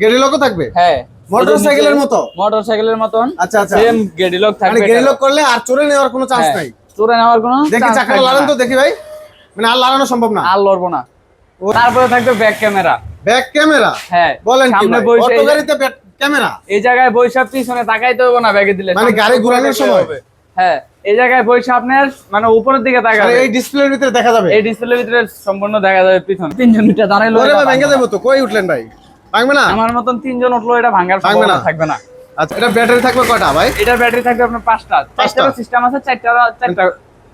গেড়ি লকও থাকবে? হ্যাঁ। মোটরসাইকেলের মতো? মোটরসাইকেলের মতন। আচ্ছা আচ্ছা। সেম গেডি লক মানে থাকবে গেড়ি লক করলে আর চোরে নেওয়ার কোনো চান্স নাই? চোরে নেওয়ার কোনো দেখি চাকাটা লাগান তো দেখি ভাই। মানে আর লাগানো সম্ভব না? আর লড়বো না। তারপরে থাকবে ব্যাক ক্যামেরা ব্যাক ক্যামেরা হ্যাঁ বলেন সামনে বসে অটো গাড়িতে ব্যাক ক্যামেরা এই জায়গায় বৈশা পিছনে তাকাইতে হবে না ব্যাগে দিলে। মানে গাড়ি ঘোরানোর সময়? হবে। হ্যাঁ এই জায়গায় বৈশা আপনার মানে উপরের দিকে মানে তাকাবে এই ডিসপ্লের ভিতরে দেখা যাবে? এই ডিসপ্লের ভিতরে সম্পূর্ণ দেখা যাবে পিছনে। তিনজন মিটা দাঁড়াইলো ওরে এটা ভাই ভেঙে ভাঙবে তো কই উঠলেন ভাই? ভাঙবে না? আমার মতন তিনজন উঠল এটা ভাঙার ভাঙবে সম্ভাবনা না। থাকবে না। আচ্ছা এটা ব্যাটারি থাকবে কয়টা ভাই? এটার ব্যাটারি থাকবে আপনার পাঁচটা। পাঁচটা? সিস্টেম আছে চারটা চারটা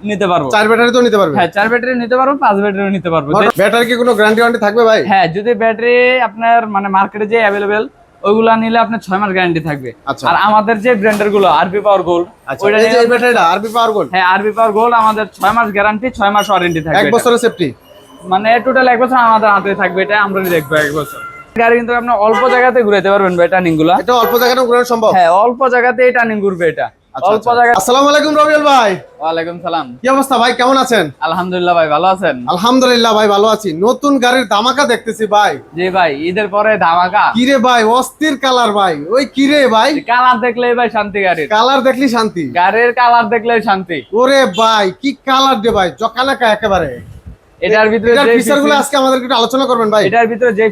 নিতে পারব। চার ব্যাটারি তো নিতে পারবে। হ্যাঁ চার ব্যাটারি নিতে পারব পাঁচ ব্যাটারি নিতে পারব। যে- ব্যাটারি কি কোনো গ্যারান্টি ওয়ারেন্টি থাকবে ভাই? হ্যাঁ যদি ব্যাটারি আপনার মানে মার্কেটে যে অ্যাভেলেবেল ওইগুলা নিলে আপনার ছয় মাস গ্যারান্টি থাকবে। আচ্ছা। আর আমাদের যে ব্র্যান্ডেরগুলো আরবি পাওয়ার গোল্ড ওইটা এই যে ব্যাটারিটা আরবি পাওয়ার গোল্ড হ্যাঁ আরবি পাওয়ার গোল্ড আমাদের ছয় মাস গ্যারান্টি ছয় মাস ওয়ারেন্টি থাকবে এটা। বছরের সেফটি মানে টোটাল এক বছর আমাদের হাতে থাকবে এটা আমরা দেখব এক বছর। গাড়ি কিন্তু আপনি অল্প জায়গাতে ঘুরাইতে পারবেন ভাই টার্নিংগুলা। এটা অল্প ঘোরানো সম্ভব? হ্যাঁ অল্প জায়গাতে টার্নিং ঘুরবে এটা। আচ্ছা, অল্প আচ্ছা। জায়গা আসসালামু আলাইকুম রবিউল ভাই। ওয়ালাইকুম সালাম। কি অবস্থা ভাই? কেমন আছেন? আলহামদুলিল্লাহ ভাই ভালো আছেন? আলহামদুলিল্লাহ ভাই ভালো আছি। নতুন গাড়ির ধামাকা দেখতেছি ভাই। জি ভাই ঈদের পরে ধামাকা? কিরে ভাই অস্থির কালার ভাই। ওই কিরে ভাই? কালার দেখলেই ভাই শান্তি গাড়ির। কালার দেখলি শান্তি? গাড়ির কালার দেখলেই শান্তি। ওরে ভাই কি কালার রে ভাই জকানাকা একেবারে। এটার ভিতরে যে ফিচারগুলো features- আজকে আমাদের একটু আলোচনা করবেন ভাই। এটার ভিতরে যে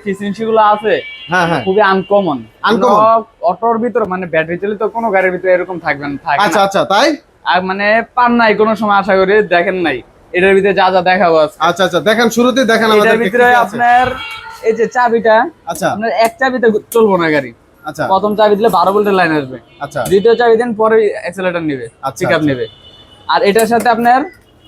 আছে হ্যাঁ হ্যাঁ। খুবই আনকমন Uncommon? অটোর ভিতরে মানে ব্যাটারি চালিত কোনো গাড়ির ভিতরে এরকম থাকবে না থাকে আচ্ছা আচ্ছা তাই? আর মানে পান নাই কোনো সময় আশা করি দেখেন নাই। এটার ভিতরে যা যা দেখাবো আচ্ছা আচ্ছা দেখেন শুরুতেই দেখেন এটার আমাদের ভিতরে আপনার এই যে চাবিটা আচ্ছা। আপনার এক চাবিতে চলবো না গাড়ি। আচ্ছা। প্রথম চাবি দিলে বারো ভোল্টের লাইন আসবে। আচ্ছা। দ্বিতীয় চাবি দিন পরে অ্যাক্সেলেটর নেবে পিক আপ আচ্ছা। নেবে। আর এটার সাথে আপনার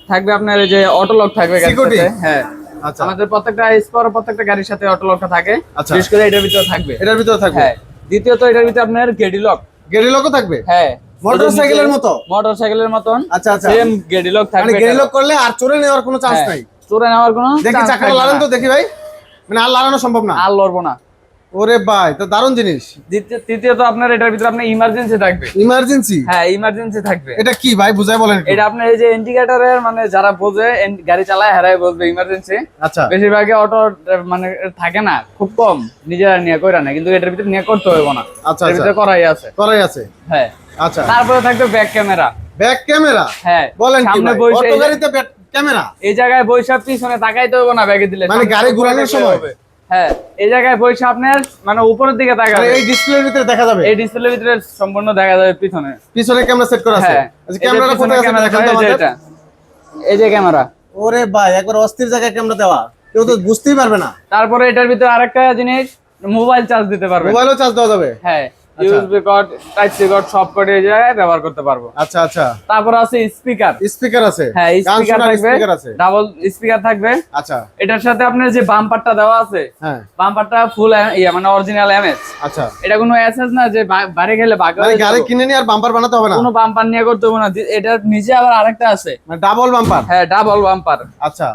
থাকবে আপনার এই যে অটো লক থাকবে? সাথে হ্যাঁ। আচ্ছা। আমাদের প্রত্যেকটা স্পর প্রত্যেকটা গাড়ির সাথে অটো লকটা থাকে। আচ্ছা। বিশেষ করে এটার ভিতরে থাকবে। এটার ভিতরে থাকবে? হ্যাঁ। দ্বিতীয়ত এটার ভিতরে আপনার গেডি লক গেড়ি লোকও থাকবে? হ্যাঁ। মোটরসাইকেলের মতো? মোটরসাইকেলের মতন। আচ্ছা আচ্ছা। সেম গেডি লক থাকবে মানে গেড়ি। লোক করলে আর চোরে নেওয়ার কোনো চান্স হ্যাঁ, নাই? চোরে নেওয়ার কোনো দেখি চাকাটা লাগান তো দেখি ভাই। মানে আর লাগানো সম্ভব না? আর লড়বো না। ওরে ভাই তো দারুণ জিনিস। তৃতীয়ত আপনার এটার ভিতরে আপনার ইমার্জেন্সি থাকবে। ইমার্জেন্সি হ্যাঁ ইমার্জেন্সি থাকবে। এটা কি ভাই বুঝাই বলেন এটা আপনার এই যে ইন্ডিকেটরের মানে যারা বোঝে গাড়ি চালায় হারায় বলবে ইমার্জেন্সি আচ্ছা। বেশিরভাগই অটো মানে থাকে না খুব কম। নিজেরা নিয়ে কইরা না কিন্তু এটার ভিতরে নিয়ে করতে হবে না। আচ্ছা এর আচ্ছা। ভিতরে করাই আছে। করাই আছে? হ্যাঁ। আচ্ছা। তারপরে থাকবে ব্যাক ক্যামেরা ব্যাক ক্যামেরা হ্যাঁ। বলেন সামনে বসে অটো গাড়িতে ক্যামেরা এই জায়গায় বৈশাখ পিছনে তাকাইতে হবে না ব্যাগে দিলে। মানে গাড়ি ঘোরানোর সময়? হ্যাঁ এই জায়গায় আপনার মানে উপরের দিকে মানে তাকাবে এই ডিসপ্লের ভিতরে দেখা যাবে? এই ডিসপ্লের ভিতরে সম্পূর্ণ দেখা যাবে পিছনে। পিছনে ক্যামেরা সেট করা আছে। হ্যাঁ আচ্ছা ক্যামেরাটা কোথায় আছে দেখান তো এটা। এই যে ক্যামেরা ওরে ভাই একবার অস্থির জায়গায় ক্যামেরা দেওয়া। কেউ তো বুঝতেই পারবে না। তারপরে এটার ভিতরে আরেকটা জিনিস মোবাইল চার্জ দিতে পারবে। মোবাইলও চার্জ দেওয়া যাবে। হ্যাঁ। USB cord type C cord সব কর্ড এই জায়গায় ব্যবহার করতে পারব। আচ্ছা আচ্ছা। তারপর আছে স্পিকার স্পিকার আছে? হ্যাঁ স্পিকার থাকবে। ডাবল স্পিকার থাকবে। আচ্ছা। এটার সাথে আপনার যে বাম্পারটা দেওয়া আছে হ্যাঁ। বাম্পারটা ফুল ইয়া মানে অরিজিনাল এমএস আচ্ছা। এটা কোনো এসএস না যে বা- বাড়ি গেলে বাঘ মানে গাড়ি কিনে নিয়ে আর বাম্পার বানাতে হবে না? কোনো বাম্পার নিয়ে করতে হবে না। এটার নিচে আবার আরেকটা আছে। মানে ডাবল বাম্পার হ্যাঁ ডাবল বাম্পার আচ্ছা।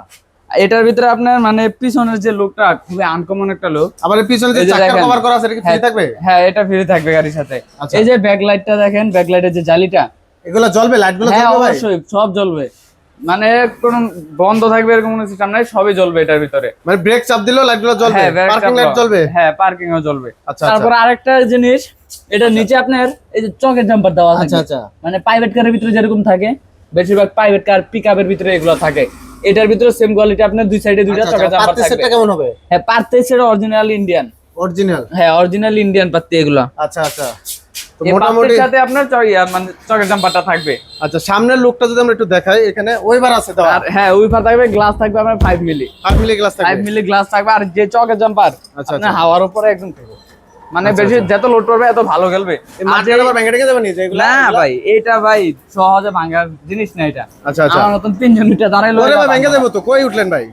এটার ভিতরে আপনার মানে পিছনের যে লুকটা খুবই আনকমন একটা লুক। আবার পিছনে যে চাকা। কভার করা আছে এটা কি ফ্রি হ্যাঁ। থাকবে? হ্যাঁ এটা ফ্রি থাকবে গাড়ির সাথে। আচ্ছা। এই যে ব্যাকলাইটটা দেখেন ব্যাকলাইটের যে জালিটা এগুলো জ্বলবে? লাইটগুলো হ্যাঁ জ্বলবে ভাই? অবশ্যই সব জ্বলবে। মানে কোন বন্ধ থাকবে এরকম কোনো সিস্টেম নাই সবই জ্বলবে এটার ভিতরে। মানে ব্রেক চাপ দিলেও লাইটগুলো জ্বলবে? হ্যাঁ পার্কিং লাইট জ্বলবে? হ্যাঁ পার্কিং ও জ্বলবে। আচ্ছা, তারপর আরেকটা জিনিস এটা নিচে আপনার এই যে চকের জাম্পার দেওয়া আছে আচ্ছা আচ্ছা। মানে প্রাইভেট কারের ভিতরে যেরকম থাকে বেশিরভাগ প্রাইভেট কার পিকআপের ভিতরে এগুলো থাকে। এটার ভিতরে সেম কোয়ালিটি আপনার দুই সাইডে দুইটা আচ্ছা, চকের আচ্ছা, জাম্পার থাকবে। সেটটা কেমন হবে? হ্যাঁ পার্তেসের অরিজিনাল ইন্ডিয়ান অরিজিনাল হ্যাঁ অরিজিনাল ইন্ডিয়ান পাত্তি এগুলো। আচ্ছা আচ্ছা। তো মোটামুটি সাথে আপনার চ- মানে জাম্পারটা থাকবে। আচ্ছা সামনের লুকটা যদি আমরা একটু দেখাই এখানে ওইবার আছে আর হ্যাঁ থাকবে গ্লাস থাকবে আপনার মিলি 5 মিলি গ্লাস মিলি গ্লাস থাকবে আর যে চকের জাম্পার আচ্ছা, আপনার আচ্ছা। হাওয়ার উপরে একদম থাকবে মানে আচ্ছা, বেশি যত লোড করবে এত ভালো খেলবে। নি ভাই এটা ভাই সহজে ভাঙার জিনিস না এটা। আচ্ছা আচ্ছা। আমার মতন তিনজন দাঁড়াইলো এটা ভেঙে। যাব তো কই উঠলেন ভাই?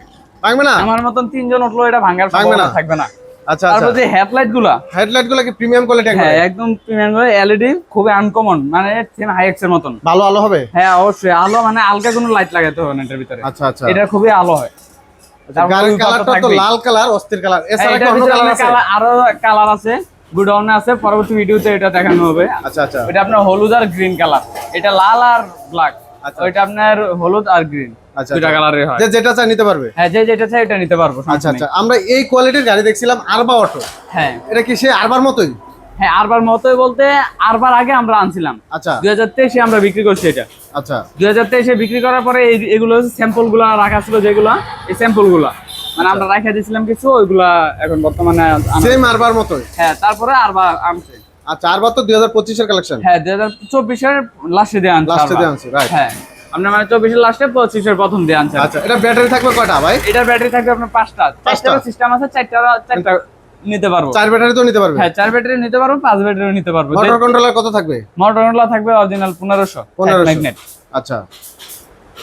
ভাঙবে না? আমার মতন তিনজন উঠল এটা ভাঙার ভাঙবে না। থাকবে না। আচ্ছা আচ্ছা। যে হেডলাইটগুলা হেডলাইটগুলো কি প্রিমিয়াম কোয়ালিটি হ্যাঁ একদম প্রিমিয়াম এলইডি খুবই আনকমন মানে সেম এর মতন। ভালো আলো হবে? হ্যাঁ অবশ্যই। আলো মানে আলগা কোনো লাইট লাগাতে হবে না এটার ভিতরে। আচ্ছা আচ্ছা। এটা খুবই আলো হয়। গাড়ির কালারটা তো লাল কালার অস্থির কালার হ্যাঁ, এছাড়া কি অন্য কালার আছে? কালার- আরও কালার আছে গুডাউনে আছে পরবর্তী ভিডিওতে এটা দেখানো হবে। আচ্ছা আচ্ছা। এটা আপনার হলুদ আর গ্রিন কালার এটা লাল আর ব্ল্যাক আচ্ছা। ওইটা আপনার হলুদ আর গ্রিন আচ্ছা, দুইটা আচ্ছা। হয়। যে যেটা চাই নিতে পারবে? হ্যাঁ যে যেটা চাই এটা নিতে পারব আচ্ছা আচ্ছা। আমরা এই কোয়ালিটির গাড়ি দেখছিলাম আরবা অটো হ্যাঁ। এটা কি সেই আরবার মতোই? হ্যাঁ আরবার মতোই বলতে আরবার আগে আমরা আনছিলাম। আচ্ছা। দুই হাজার তেইশে আমরা বিক্রি করছি এটা। আচ্ছা। দুই হাজার তেইশে বিক্রি করার পরে এগুলো স্যাম্পলগুলা রাখা ছিল যেগুলা এই স্যাম্পলগুলা মানে আমরা রাখা দিয়েছিলাম কিছু ওইগুলা এখন বর্তমানে সেম আরবার মতোই? হ্যাঁ তারপরে আরবার আনছে। আচ্ছা আরবার তো দুই হাজার পঁচিশের কালেকশন হ্যাঁ দুই হাজার চব্বিশের লাস্টে দিয়ে আনছে লাস্টে দিয়ে আনছে রাইট হ্যাঁ আপনার মানে চব্বিশের লাস্টে পঁচিশের প্রথম দিয়ে আনছে আচ্ছা এটা ব্যাটারি থাকবে কয়টা ভাই? এটার ব্যাটারি থাকবে আপনার পাঁচটা। পাঁচটা? সিস্টেম আছে চারটা চারটা নিতে পারব। চার ব্যাটারি তো নিতে পারবে? হ্যাঁ চার ব্যাটারি নিতে পারব পাঁচ ব্যাটারি নিতে পারব। মোটর কন্ট্রোলার কত থাকবে? মোটরোলা থাকবে অরিজিনাল পনেরোশো পনেরোশো। ম্যাগনেট আচ্ছা।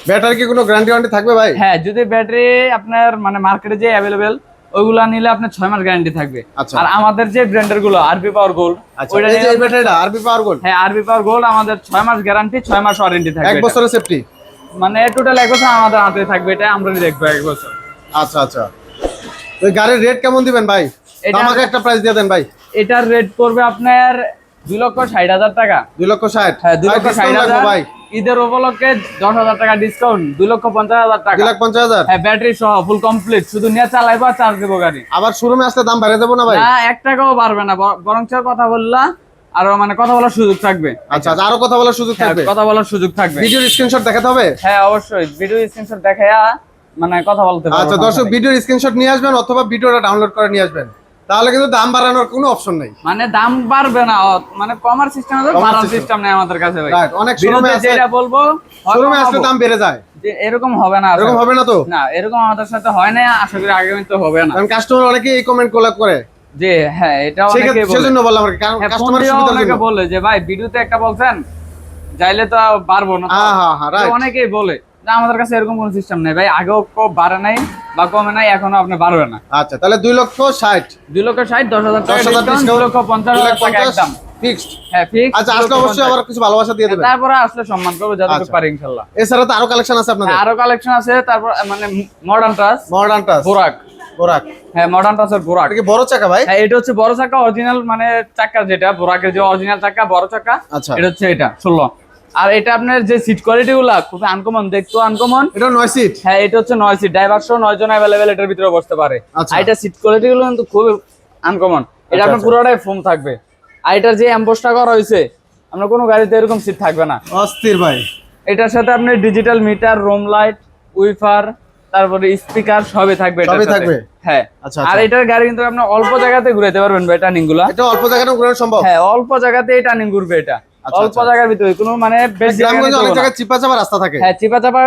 ব্যাটারি কি কোনো গ্যারান্টি ওয়ারেন্টি থাকবে ভাই? হ্যাঁ যদি ব্যাটারি আপনার মানে মার্কেটে যে অ্যাভেলেবেল ওইগুলা নিলে আপনার ছয় মাস গ্যারান্টি থাকবে। আচ্ছা। আর আমাদের যে ব্র্যান্ডেরগুলো আরবি পাওয়ার গোল্ড ওইটা এই যে ব্যাটারিটা আরবি পাওয়ার গোল্ড হ্যাঁ আরবি পাওয়ার গোল্ড আমাদের ছয় মাস গ্যারান্টি ছয় মাস ওয়ারেন্টি এক থাকবে এটা। বছরের সেফটি মানে টোটাল এক বছর আমাদের হাতে থাকবে এটা আমরা দেখব এক বছর। আচ্ছা আচ্ছা। ওই গাড়ির রেট কেমন দিবেন ভাই? এটা- আমাকে একটা প্রাইস দিয়ে দেন ভাই। এটার রেট পড়বে আপনার দুই লক্ষ ষাট হাজার টাকা। দুই লক্ষ ষাট। হ্যাঁ দুই ভাই, লক্ষ ষাট হাজার। ভাই। ঈদের উপলক্ষে দশ হাজার টাকা ডিসকাউন্ট দুই লক্ষ পঞ্চাশ হাজার টাকা। দুই লাখ পঞ্চাশ হাজার? হ্যাঁ ব্যাটারি সহ ফুল কমপ্লিট শুধু নিয়ে চালাইবো চার্জ দেবো গাড়ি। আবার শোরুমে আসলে দাম বাড়িয়ে দেবো না ভাই? না এক টাকাও পারবে না বর- কথা বললা আরও মানে কথা বলার সুযোগ থাকবে। আচ্ছা আচ্ছা, আরও কথা বলার সুযোগ হ্যাঁ, থাকবে? কথা বলার সুযোগ থাকবে। ভিডিওর স্ক্রিনশট দেখাতে হবে? হ্যাঁ অবশ্যই। ভিডিও স্ক্রিনশট দেখায়া মানে কথা বলতে আচ্ছা দর্শক ভিডিওর স্ক্রিনশট নিয়ে আসবেন অথবা ভিডিওটা ডাউনলোড করে নিয়ে আসবেন। তাহলে কিন্তু দাম বাড়ানোর কোনো অপশন নেই। মানে দাম বাড়বে না মানে কমার সিস্টেম আছে বাড়ার সিস্টেম নেই আমাদের কাছে ভাই। অনেক শোরুমে আছে। যেটা বলব শোরুমে আসলে দাম বেড়ে যায়। যে এরকম হবে না এরকম হবে না তো? না এরকম আমাদের সাথে হয় না আশা করি আগামী তো হবে না। কারণ কাস্টমার অনেকে এই কমেন্ট কোলাপ করে। যে হ্যাঁ এটা অনেকে বলে। সেজন্য বললাম আর কারণ হ্যাঁ, কাস্টমার দিয়েও সুবিধার অনেকে জন্য। বলে যে ভাই ভিডিওতে একটা বলছেন যাইলে তো পারব না। হ্যাঁ হ্যাঁ হ্যাঁ রাইট অনেকেই বলে। আমাদের কাছে এরকম কোনো সিস্টেম নেই। ভাই আগেও কো বাড়ে নাই বা কমে নাই এখনও আপনি বাড়বে না। আচ্ছা তাহলে দুই লক্ষ ষাট। দুই লক্ষ ষাট দশ হাজার দুই লক্ষ পঞ্চাশ হাজার টাকা একদম। ফিক্সড হ্যাঁ আচ্ছা আসলে অবশ্যই আবার কিছু ভালোবাসা দিয়ে দেবেন? তারপরে আসলে সম্মান করব যতটুকু আচ্ছা। পারি এছাড়া তো আরও কালেকশন আছে আপনাদের? হ্যাঁ, আরও কালেকশন আছে তারপর মানে মডার্ন টাচ মডার্ন টাচ বোরাক বোরাক হ্যাঁ মডার্ন টাচের বোরাক এটা কি বড় চাকা ভাই? হ্যাঁ এটা হচ্ছে বড় চাকা অরিজিনাল মানে চাকা যেটা বোরাকের যে অরিজিনাল চাকা বড় চাকা আচ্ছা। এটা হচ্ছে এটা ষোলো। আর এটা আপনার যে সিট কোয়ালিটি গুলা খুবই আনকমন দেখতো আনকমন এটা নয় সিট হ্যাঁ এটা হচ্ছে নয় সিট ড্রাইভার সহ নয় জন অ্যাভেলেবেল এটার ভিতরে বসতে পারে। আচ্ছা। আর এটা সিট কোয়ালিটি গুলো কিন্তু খুবই আনকমন এটা আচ্ছা, আপনার আচ্ছা। পুরোটাই ফোম থাকবে। আর এটার যে অ্যাম্বোসটা করা হয়েছে আমরা কোনো গাড়িতে এরকম সিট থাকবে না। অস্থির ভাই। এটার সাথে আপনি digital meter room light wiper তারপরে স্পিকার সবই থাকবে সবই থাকবে? হ্যাঁ। আচ্ছা, আর। এটার গাড়ি কিন্তু আপনি অল্প জায়গাতে ঘুরাইতে পারবেন ভাই টার্নিংগুলা। এটা অল্প জায়গাটা ঘোরানো সম্ভব? হ্যাঁ অল্প জায়গাতে টার্নিং ঘুরবে এটা। অল্প আচ্ছা। জায়গার ভিতরে কোনো মানে গ্রামগঞ্জে অনেক জায়গায় চিপা চাপা রাস্তা থাকে। হ্যাঁ চিপা চাপা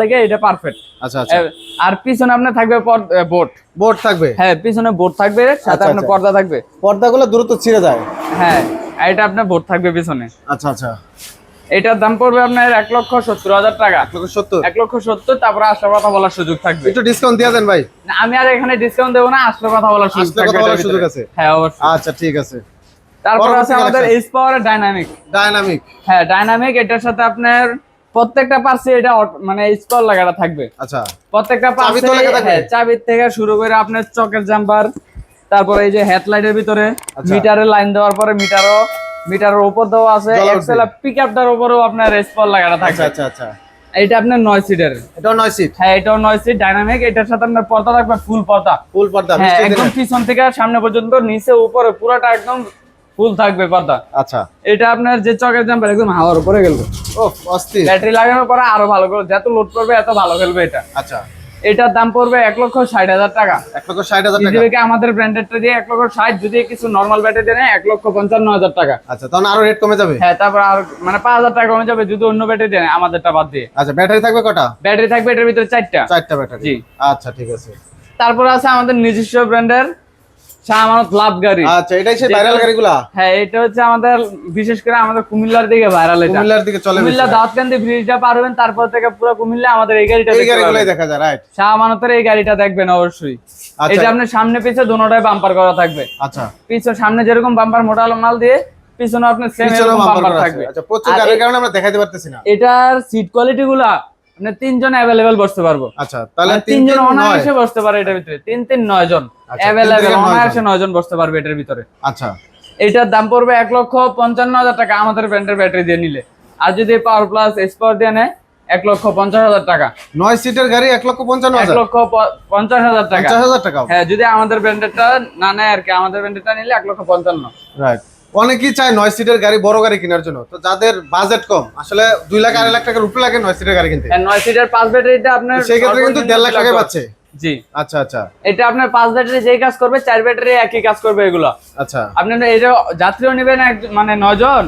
লেগে এটা পারফেক্ট আচ্ছা আচ্ছা। আর পিছনে আপনার থাকবে বোট বোর্ড থাকবে? হ্যাঁ পিছনে বোট থাকবে সাথে আচ্ছা, আপনার আচ্ছা। পর্দা থাকবে। পর্দাগুলো দ্রুত ছিঁড়ে যায়। হ্যাঁ এটা আপনার বোট থাকবে পিছনে। আচ্ছা আচ্ছা। এটার দাম পড়বে আপনার এক লক্ষ সত্তর হাজার টাকা। এক লক্ষ সত্তর? এক লক্ষ সত্তর তারপরে আসলে কথা বলার সুযোগ থাকবে। একটু ডিসকাউন্ট দিয়ে দেন ভাই। আমি আর এখানে ডিসকাউন্ট দেবো না আসলে কথা বলার সুযোগ। আছে। হ্যাঁ অবশ্যই। আচ্ছা ঠিক আছে। তারপর আছে আমাদের। এইচ পাওয়ার ডাইনামিক ডায়নামিক হ্যাঁ ডাইনামিক এটার সাথে আপনার প্রত্যেকটা পার্সে এটা মানে এইচ লাগাটা থাকবে। আচ্ছা। প্রত্যেকটা চাবি পার্সে? হ্যাঁ চাবির থেকে শুরু করে আপনার চকের জাম্পার তারপরে এই যে হেডলাইটের ভিতরে আচ্ছা। মিটারের লাইন দেওয়ার পরে মিটারও মিটারের উপর দেওয়া আছে। এক্সেল পিক আপটার উপরেও আপনার স্পল লাগাটা আচ্ছা থাকবে। আচ্ছা আচ্ছা। এটা আপনার নয় সিটের এটাও নয় সিট হ্যাঁ এটাও নয় সিট ডাইনামিক এটার সাথে আপনার পর্দা থাকবে ফুল পর্দা। ফুল পর্দা হ্যাঁ একদম পিছন থেকে সামনে পর্যন্ত নিচে উপরে পুরোটা একদম ফুল থাকবে পর্দা আচ্ছা। এটা আপনার যে চকের জাম্পার একদম হাওয়ার উপরে গেলবে। ও অস্থির। ব্যাটারি লাগানোর পরে আরও ভালো করে যত লোড করবে এত ভালো খেলবে এটা। আচ্ছা। এটার দাম পড়বে এক লক্ষ ষাট হাজার টাকা। এক লক্ষ ষাট হাজার টাকা। আমাদের ব্র্যান্ডেডটা দিয়ে এক লক্ষ ষাট যদি কিছু নর্মাল ব্যাটারি দেয় এক লক্ষ পঞ্চান্ন হাজার টাকা। আচ্ছা তখন আরও রেট কমে যাবে? হ্যাঁ তারপর আর মানে পাঁচ হাজার টাকা কমে যাবে যদি অন্য ব্যাটারি দেয় আমাদেরটা বাদ দিয়ে। আচ্ছা ব্যাটারি থাকবে কটা? ব্যাটারি থাকবে এটার ভিতরে চারটা। চারটা ব্যাটারি জি। আচ্ছা ঠিক আছে। তারপর আছে আমাদের নিজস্ব ব্র্যান্ডের আমানত লাভ গাড়ি। আচ্ছা এটাই সেই ভাইরাল গাড়িগুলা? হ্যাঁ এটা হচ্ছে আমাদের বিশেষ করে আমাদের কুমিল্লার দিকে ভাইরাল এটা। কুমিল্লার দিকে চলে কুমিল্লা দাউদকান্দি ব্রিজটা পার তারপর থেকে পুরো কুমিল্লা আমাদের এই গাড়িটা এই গাড়িগুলাই দেখা যায় রাইট শাহ আমানতের এই গাড়িটা দেখবেন অবশ্যই। আচ্ছা। এটা আপনার সামনে পিছে দুটোটাই বাম্পার করা থাকবে। আচ্ছা। পিছনে সামনে যেরকম বাম্পার মোটা মাল দিয়ে পিছনে আপনার সেম বাম্পার থাকবে। আচ্ছা প্রচুর গাড়ির কারণে আমরা দেখাইতে পারতেছি না। এটার সিট কোয়ালিটি গুলা মানে তিনজন অ্যাভেলেবেল বসতে পারব। আচ্ছা তাহলে মানে তিন তিনজন অনায়াসে বসতে পারে এটার ভিতরে। তিন তিন নয় জন আচ্ছা, অ্যাভেলেবেল জন। অনায়াসে নয় জন বসতে পারবে এটার ভিতরে। আচ্ছা। এটার দাম পড়বে এক লক্ষ পঞ্চান্ন হাজার টাকা আমাদের ব্র্যান্ডের ব্যাটারি দিয়ে নিলে। আর যদি পাওয়ার প্লাস এক্সপাওয়ার দিয়ে নেয় এক লক্ষ পঞ্চাশ হাজার টাকা। নয় সিটের গাড়ি এক লক্ষ পঞ্চান্ন এক লক্ষ পঞ্চাশ হাজার টাকা। পঞ্চাশ হাজার টাকা। হ্যাঁ যদি আমাদের ব্র্যান্ডেডটা না নেয় আর কি আমাদের ব্র্যান্ডেডটা নিলে এক লক্ষ পঞ্চান্ন। রাইট অনেকেই চায় নয় সিটের গাড়ি বড় গাড়ি কেনার জন্য। তো যাদের বাজেট কম আসলে দুই লাখ আড়াই লাখ টাকার উপরে লাগে নয় সিটের গাড়ি কিনতে। নয় সিটের পাঁচ ব্যাটারিটা আপনার সেই ক্ষেত্রে কিন্তু দেড় লাখ টাকায় পাচ্ছে। জি। আচ্ছা আচ্ছা। এটা আপনার পাঁচ ব্যাটারি যেই কাজ করবে চার ব্যাটারি একই কাজ করবে এগুলো। আচ্ছা। আপনি এটা যাত্রীও নেবেন এক মানে নয় জন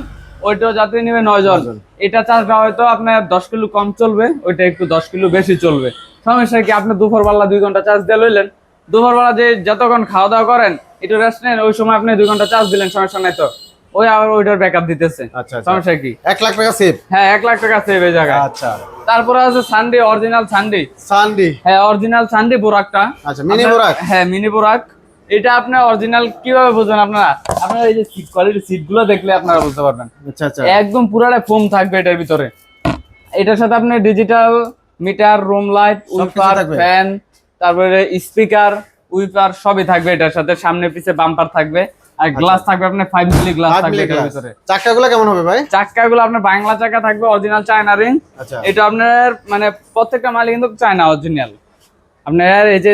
ওইটাও যাত্রী নেবে নয় জন। এটা চার্জটা হয়তো আপনার দশ কিলো কম চলবে ওইটা একটু দশ কিলো বেশি চলবে। সমস্যা কি আপনি দুপুরবেলা দুই ঘণ্টা চার্জ দিয়ে লইলেন দুপুরবেলা যে যতক্ষণ খাওয়া দাওয়া করেন একটু রেস্ট নেন ওই সময় আপনি দুই ঘণ্টা চার্জ দিলেন সমস্যা নাই তো। ওই আবার ওইটার ব্যাকআপ দিতেছে। আচ্ছা আচ্ছা। সমস্যা কি? এক লাখ টাকা সেভ হ্যাঁ এক লাখ টাকা সেভ এই জায়গায়। আচ্ছা। তারপরে আছে সানডে অরিজিনাল সানডে সানডি হ্যাঁ অরিজিনাল সানডে বোরাকটা। আচ্ছা মিনি বোরাক? হ্যাঁ মিনি বোরাক। এটা আপনার অরিজিনাল কীভাবে বুঝবেন আপনারা? আপনারা এই যে সিট কোয়ালিটি সিটগুলো দেখলে আপনারা বুঝতে পারবেন। আচ্ছা আচ্ছা। একদম পুরাটা ফোম থাকবে এটার ভিতরে। এটার সাথে আপনি digital meter room light wiper fan তারপরে স্পিকার উইপার সবই থাকবে এটার সাথে। সামনে পিছে বাম্পার থাকবে। আর গ্লাস থাকবে আপনার ফাইভ মিলি গ্লাস আচ্ছা। থাকবে এটার ভিতরে। চাক্কাগুলো কেমন হবে ভাই? চাক্কাগুলো আপনার বাংলা চাকা থাকবে অরিজিনাল চায়না রিং আচ্ছা। এটা আপনার মানে প্রত্যেকটা মালই কিন্তু চায়না অরিজিনাল আপনার এই যে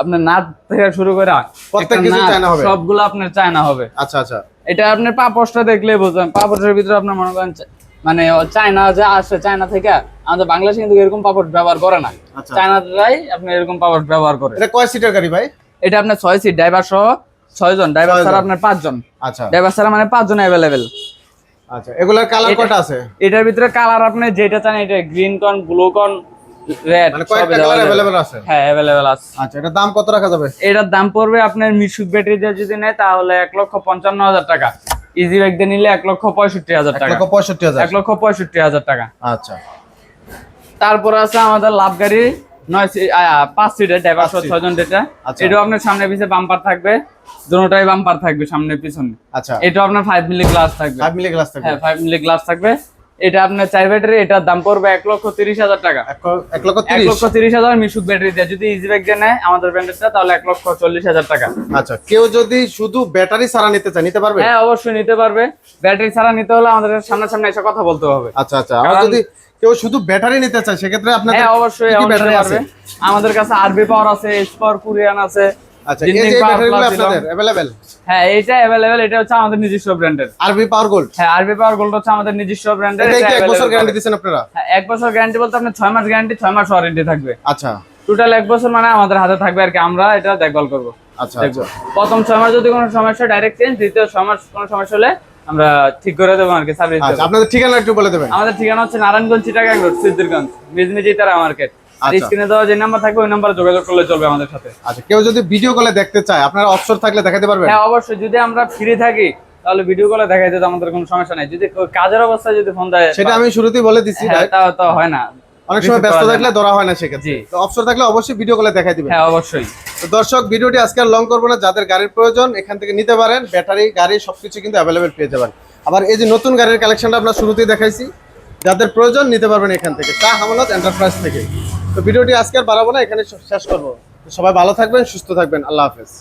আপনার নাট থেকে শুরু করে প্রত্যেক কিছু চায়না হবে? সবগুলো আপনার চায়না হবে। আচ্ছা আচ্ছা। এটা আপনার পাপোশটা দেখলে বুঝবেন পাপোশের ভিতরে আপনার মনে করেন মানে চায়না যে আসে চায়না থেকে আমাদের বাংলাদেশে কিন্তু এরকম পাপড় ব্যবহার করে না। আচ্ছা। চায়নাটাই আপনি এরকম পাপড় ব্যবহার করে। এটা কয় সিটের গাড়ি ভাই? এটা আপনার ছয় সিট ড্রাইভার সহ ছয় জন। ড্রাইভার। ছাড়া আপনার পাঁচজন আচ্ছা। ড্রাইভার ছাড়া মানে পাঁচজন অ্যাভেলেবেল আচ্ছা এগুলার কালার কয়টা আছে? এটার ভিতরে কালার আপনি যেটা চান এটা গ্রিন কন ব্লু কন রেড মানে কয়েকটা কালার অ্যাভেলেবল আছে? হ্যাঁ অ্যাভেলেবেল আছে। আচ্ছা এটা দাম কত রাখা যাবে? এটার দাম পড়বে আপনার মিশুক ব্যাটারি দিয়ে যদি নেয় তাহলে এক লক্ষ পঞ্চান্ন হাজার টাকা। ইজি ব্যাগ দিয়ে নিলে এক লক্ষ পঁয়ষট্টি হাজার টাকা। লক্ষ পঁয়ষট্টি হাজার। এক লক্ষ পঁয়ষট্টি হাজার টাকা। আচ্ছা। তারপর আছে আমাদের লাভ গাড়ি নয় পাঁচ সিটের ড্রাইভার আচ্ছা। এটাও আপনার সামনে পিছে বাম্পার থাকবে দুটোটাই বাম্পার থাকবে সামনে পিছনে। আচ্ছা। এটাও আপনার ফাইভ মিলি গ্লাস থাকবে। ফাইভ মিলি গ্লাস থাকবে। হ্যাঁ ফাইভ মিলি গ্লাস থাকবে। এটা আপনার চার ব্যাটারি এটার দাম পড়বে এক লক্ষ তিরিশ হাজার টাকা। এক লক্ষ তিরিশ? হাজার মিশুক ব্যাটারি দিয়ে। যদি ইজি ব্যাগ নেয় আমাদের ব্র্যান্ডেরটা তাহলে এক লক্ষ চল্লিশ হাজার টাকা। আচ্ছা কেউ যদি শুধু ব্যাটারি ছাড়া নিতে চায় নিতে পারবে? হ্যাঁ অবশ্যই নিতে পারবে। ব্যাটারি ছাড়া নিতে হলে আমাদের সামনে সামনে এসে কথা বলতে হবে। আচ্ছা আচ্ছা যদি কেউ শুধু ব্যাটারি নিতে চায় সেক্ষেত্রে আপনার হ্যাঁ অবশ্যই ব্যাটারি আছে? আমাদের কাছে আরবি পাওয়ার আছে এস পাওয়ার কুরিয়ান আছে। আচ্ছা এই যে ব্যাটারিগুলো আপনাদের অ্যাভেলেবেল হ্যাঁ এটা অ্যাভেলেবেল এটা হচ্ছে আমাদের নিজস্ব ব্র্যান্ডের আরবি পাওয়ার গোল্ড হ্যাঁ আরবি পাওয়ার গোল্ড হচ্ছে আমাদের নিজস্ব ব্র্যান্ডের এটা এক বছর গ্যারান্টি দিচ্ছেন আপনারা? হ্যাঁ এক বছর গ্যারান্টি বলতে মাস গ্যারান্টি মাস ওয়ারেন্টি থাকবে। আচ্ছা। টোটাল এক বছর মানে আমাদের হাতে থাকবে আর কি আমরা এটা দেখভাল করব। আচ্ছা আচ্ছা। প্রথম ছয় মাস যদি কোনো সমস্যা ডাইরেক্ট চেঞ্জ দ্বিতীয় ছয় মাস কোনো সমস্যা হলে আমরা ঠিক করে দেবো আর কি সার্ভিস আচ্ছা আপনাদের ঠিকানা একটু বলে দেবেন। আমাদের ঠিকানা হচ্ছে নারায়ণগঞ্জ চিটাগাং রোড সিদ্ধিরগঞ্জ মিজমিজি তারা মার্কেট আচ্ছা। স্ক্রিনে দেওয়া যে নাম্বার থাকবে ওই নাম্বারে যোগাযোগ করলে চলবে আমাদের সাথে। আচ্ছা কেউ যদি ভিডিও কলে দেখতে চায় আপনারা থাকলে দেখাতে পারবেন? হ্যাঁ অবশ্যই। যদি আমরা ফ্রি থাকি তাহলে ভিডিও কলে আমাদের কোনো সমস্যা নাই। যদি কাজের অবস্থায় যদি ফোন দেয় সেটা আমি শুরুতেই বলে দিচ্ছি হ্যাঁ, right? তাও তো হয় না। অনেক সময় ব্যস্ত থাকলে ধরা হয় না সেক্ষেত্রে। তো অপশন থাকলে অবশ্যই ভিডিও কলে দেখাই দিবেন। হ্যাঁ অবশ্যই। তো দর্শক ভিডিওটি আজকে আর লং করব না। যাদের গাড়ির প্রয়োজন এখান থেকে নিতে পারেন। ব্যাটারি গাড়ি সবকিছু কিন্তু অ্যাভেলেবেল পেয়ে যাবেন। আবার এই যে নতুন গাড়ির কালেকশনটা আমরা শুরুতেই দেখাইছি। যাদের প্রয়োজন নিতে পারবেন এখান থেকে। হামানত এন্টারপ্রাইজ থেকে। তো ভিডিওটি আজকে আর বাড়াবো না, এখানে শেষ করব। সবাই ভালো থাকবেন, সুস্থ থাকবেন। আল্লাহ হাফেজ।